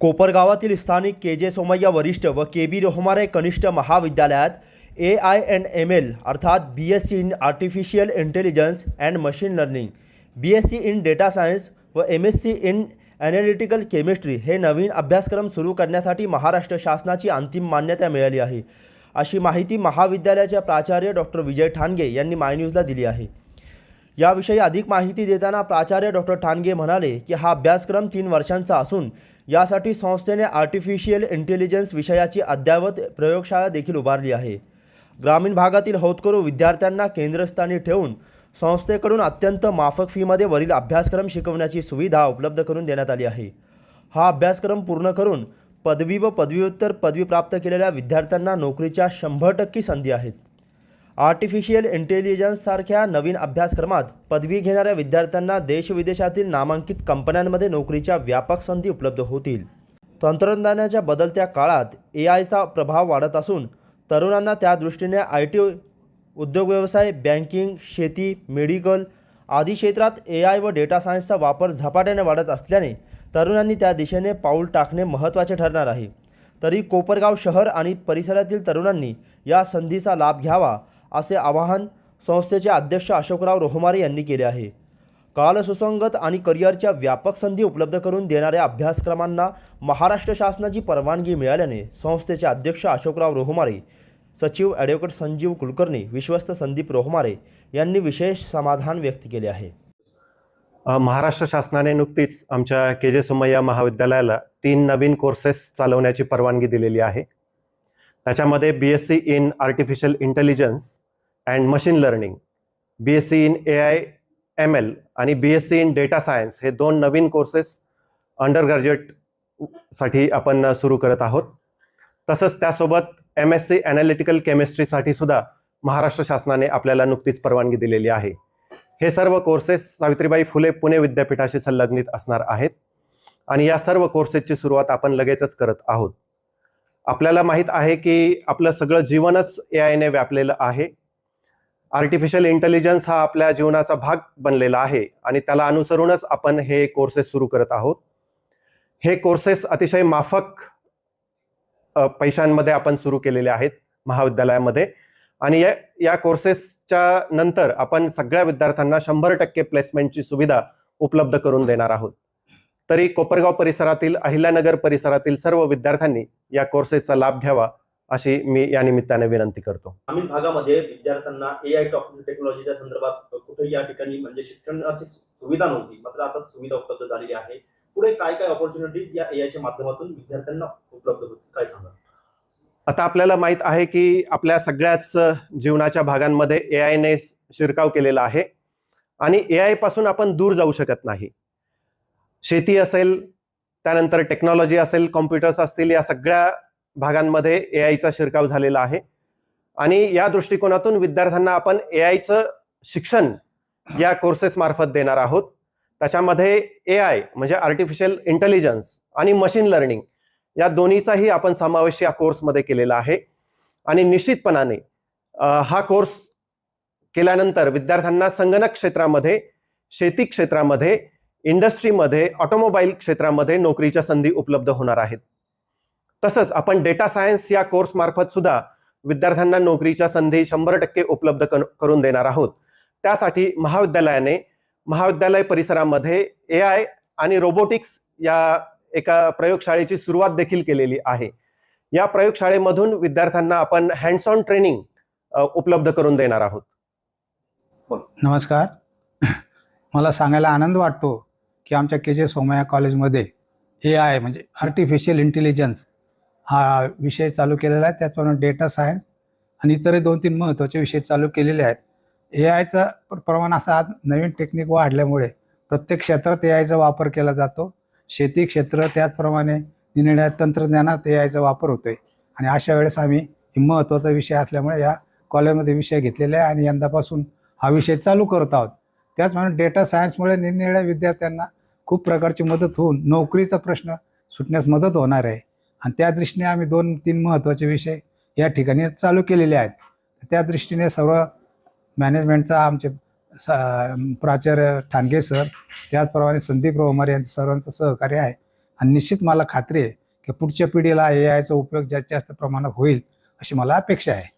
कोपरगावातील स्थानिक के जे सोमय्या वरिष्ठ व के बी रोहमारे कनिष्ठ महाविद्यालयात A I and M L अर्थात B S C in artificial intelligence and machine learning B S C in data science व M S C in analytical chemistry हे नवीन अभ्यासक्रम सुरू करण्यासाठी महाराष्ट्र शासनाची अंतिम मान्यता मिळाली आहे. अशी माहिती महाविद्यालयाच्या प्राचार्य डॉक्टर विजय ठाणगे यांनी मायन्यूजला दिली आहे. याविषयी अधिक माहिती देताना प्राचार्य डॉक्टर ठाणगे म्हणाले की हा अभ्यासक्रम तीन वर्षांचा असून यासाठी संस्थेने आर्टिफिशियल इंटेलिजन्स विषयाची अद्ययावत प्रयोगशाळा देखील उभारली आहे. ग्रामीण भागातील हौतकरू विद्यार्थ्यांना केंद्रस्थानी ठेवून संस्थेकडून अत्यंत माफक फीमध्ये वरील अभ्यासक्रम शिकवण्याची सुविधा उपलब्ध करून देण्यात आली आहे. हा अभ्यासक्रम पूर्ण करून पदवी व पदव्युत्तर पदवी प्राप्त केलेल्या विद्यार्थ्यांना नोकरीच्या शंभर टक्के संधी आहेत. आर्टिफिशियल इंटेलिजन्ससारख्या नवीन अभ्यासक्रमात पदवी घेणाऱ्या विद्यार्थ्यांना देशविदेशातील नामांकित कंपन्यांमध्ये नोकरीच्या व्यापक संधी उपलब्ध होतील. तंत्रज्ञानाच्या बदलत्या काळात ए आयचा प्रभाव वाढत असून तरुणांना त्या दृष्टीने आय टी उद्योग व्यवसाय बँकिंग शेती मेडिकल आदी क्षेत्रात ए आय व डेटा सायन्सचा वापर झपाट्याने वाढत असल्याने तरुणांनी त्या दिशेने पाऊल टाकणे महत्त्वाचे ठरणार आहे. तरी कोपरगाव शहर आणि परिसरातील तरुणांनी या संधीचा लाभ घ्यावा असे आवाहन संस्थेचे अध्यक्ष अशोकराव रोहमारे यांनी केले आहे. कालसुसंगत आणि करिअरच्या व्यापक संधी उपलब्ध करून देणाऱ्या अभ्यासक्रमांना महाराष्ट्र शासनाची परवानगी मिळाल्याने संस्थेचे अध्यक्ष अशोकराव रोहमारे सचिव ॲडव्होकेट संजीव कुलकर्णी विश्वस्त संदीप रोहमारे यांनी विशेष समाधान व्यक्त केले आहे. महाराष्ट्र शासनाने नुकतीच आमच्या के जे सोमय्या महाविद्यालयाला तीन नवीन कोर्सेस चालवण्याची परवानगी दिलेली आहे. त्याच्यामध्ये B S C in artificial intelligence and machine learning B S C in A I M L आणि B S C in data science हे दोन नवीन कोर्सेस अंडर ग्रॅज्युएटसाठी आपण सुरू करत आहोत. तसंच त्यासोबत एम एस सी ॲनालिटिकल केमिस्ट्रीसाठी सुद्धा महाराष्ट्र शासनाने आपल्याला नुकतीच परवानगी दिलेली आहे. हे सर्व कोर्सेस सावित्रीबाई फुले पुणे विद्यापीठाशी संलग्नित असणार आहेत. आणि या सर्व कोर्सेसची सुरुवात आपण लगेचच करत आहोत. आपल्याला माहीत आहे की आपलं सगळं जीवनच ए आयने व्यापलेलं आहे. आर्टिफिशियल इंटेलिजन्स हा आपल्या जीवनाचा भाग बनलेला आहे आणि त्याला अनुसरूनच आपण हे कोर्सेस सुरू करत आहोत. हे कोर्सेस अतिशय माफक पैशांमध्ये आपण सुरू केलेले आहेत महाविद्यालयामध्ये. आणि या या कोर्सेसच्या नंतर आपण सगळ्या विद्यार्थ्यांना शंभर टक्के प्लेसमेंटची सुविधा उपलब्ध करून देणार आहोत. तरी कोपरगाव परिसरातील अहिल्यानगर परिसरातील सर्व विद्यार्थ्यांनी या कोर्सेसचा लाभ घ्यावा अशी मी या निमित्ताने विनंती करतो. ग्रामीण भागामध्ये विद्यार्थ्यांना ए आय टेक्नॉलॉजीच्या संदर्भात कुठेही या ठिकाणी म्हणजे शिक्षणाची सुविधा नव्हती मात्र आता सुविधा उपलब्ध झालेली आहे. पुढे काय काय ऑपॉर्च्युनिटीज या ए आयच्या माध्यमातून विद्यार्थ्यांना उपलब्ध होतील काय सांगा आता आपल्याला माहीत आहे की आपल्या सगळ्याच जीवनाच्या भागांमध्ये ए आयने शिरकाव केलेला आहे आणि ए आयपासून आपण दूर जाऊ शकत नाही. शेती असेल त्यानंतर टेक्नॉलॉजी असेल कॉम्प्युटर्स असतील या सगळ्या भागांमध्ये ए आयचा शिरकाव झालेला आहे. आणि या दृष्टिकोनातून विद्यार्थ्यांना आपण ए आयचं शिक्षण या कोर्सेस मार्फत देणार आहोत. त्याच्यामध्ये ए आय म्हणजे आर्टिफिशियल इंटेलिजन्स आणि मशीन लर्निंग या दोन्हीचाही आपण समावेश या कोर्समध्ये केलेला आहे. आणि निश्चितपणाने हा कोर्स केल्यानंतर विद्यार्थ्यांना संगणक क्षेत्रामध्ये शेती क्षेत्रामध्ये इंडस्ट्रीमध्ये ऑटोमोबाईल क्षेत्रामध्ये नोकरीच्या संधी उपलब्ध होणार आहेत. तसंच आपण डेटा सायन्स या कोर्स मार्फत सुद्धा विद्यार्थ्यांना नोकरीच्या संधी शंभर टक्के उपलब्ध करून देणार आहोत. त्यासाठी महाविद्यालयाने महाविद्यालय परिसरामध्ये ए आय आणि रोबोटिक्स या एका प्रयोगशाळेची सुरुवात देखील केलेली आहे. या प्रयोगशाळेमधून विद्यार्थ्यांना आपण हँड्स ऑन ट्रेनिंग उपलब्ध करून देणार आहोत. नमस्कार. मला सांगायला आनंद वाटतो की आमच्या के जे सोमया कॉलेजमध्ये ए आय म्हणजे आर्टिफिशियल इंटेलिजन्स हा विषय चालू केलेला आहे. त्याचप्रमाणे डेटा सायन्स आणि इतरही दोन तीन महत्त्वाचे विषय चालू केलेले आहेत. ए आयचं प्रमाण असं आज नवीन टेक्निक वाढल्यामुळे प्रत्येक क्षेत्रात ए आयचा वापर केला जातो. शेती क्षेत्र त्याचप्रमाणे निरनिराळ्या तंत्रज्ञानात ए आयचा वापर होतोय. आणि अशा वेळेस आम्ही महत्त्वाचा विषय असल्यामुळे या कॉलेजमध्ये विषय घेतलेला आहे आणि यंदापासून हा विषय चालू करत आहोत. त्याचप्रमाणे डेटा सायन्समुळे निरनिराळ्या विद्यार्थ्यांना खूप प्रकारची मदत होऊन नोकरीचा प्रश्न सुटण्यास मदत होणार आहे. आणि त्या दृष्टीने आम्ही दोन तीन महत्त्वाचे विषय या ठिकाणी चालू केलेले आहेत. त्या दृष्टीने सर्व मॅनेजमेंटचा आमचे स- प्राचार्य ठाणगे सर त्याचप्रमाणे संदीप रोहमारे यांचं सर्वांचं सहकार्य आहे. आणि निश्चित मला खात्री आहे की पुढच्या पिढीला ए आयचा उपयोग जास्तीत जास्त प्रमाणात होईल अशी मला अपेक्षा आहे.